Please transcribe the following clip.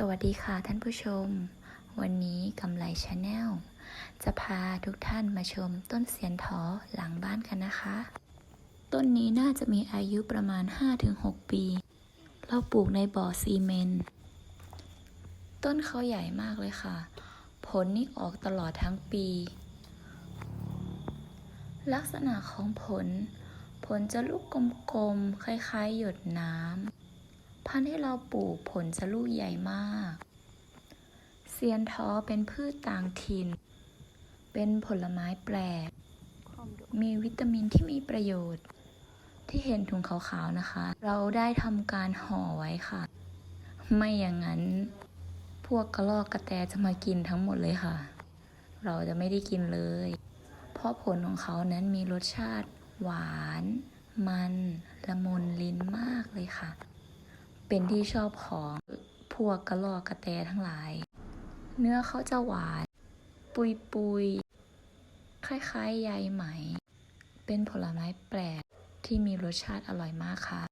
สวัสดีค่ะท่านผู้ชม วันนี้กำไรชาแนลจะพาทุกท่านมาชมต้นเสียนทอหลังบ้านกันนะคะ ต้นนี้น่าจะมีอายุประมาณ 5-6 ปี เราปลูกในบ่อซีเมนต์ต้นเขาใหญ่มากเลยค่ะ ผลนี่ออกตลอดทั้งปี ลักษณะของผล ผลจะลูกกลมๆ คล้ายๆ หยดน้ำ พันธุ์ที่เราปลูกผลจะลูกใหญ่มาก เซียนท้อเป็นพืชต่างถิ่น เป็นผลไม้แปลก มีวิตามินที่มีประโยชน์ ที่เห็นถุงขาวๆนะคะ เราได้ทำการห่อไว้ค่ะ ไม่อย่างนั้น พวกกระรอกกระแตจะมากินทั้งหมดเลยค่ะ เราจะไม่ได้กินเลย เพราะผลของเขานั้นมีรสชาติหวาน มัน ละมุนลิ้นมากเลยค่ะ เป็นที่ชอบของพวกกระรอกกระแตทั้งหลาย เนื้อเขาจะหวาน ปุยปุยๆคล้ายๆใยไหม เป็นผลไม้แปลกที่มีรสชาติอร่อยมากค่ะ